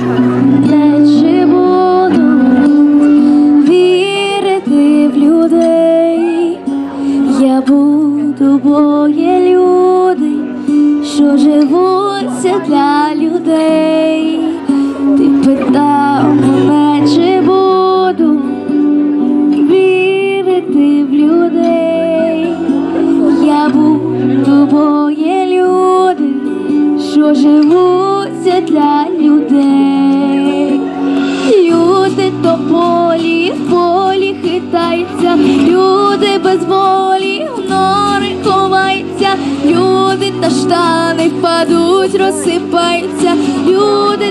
Те, чи буду вірити в людей, я буду, бо є люди, що живуться для людей. Ти питав мене, буду вірити в людей. Я буду, бо є що живуться для людей. Люди то полі, в полі хитаються, люди без волі, в нори ховаються, люди та штани впадуть, розсипаються, люди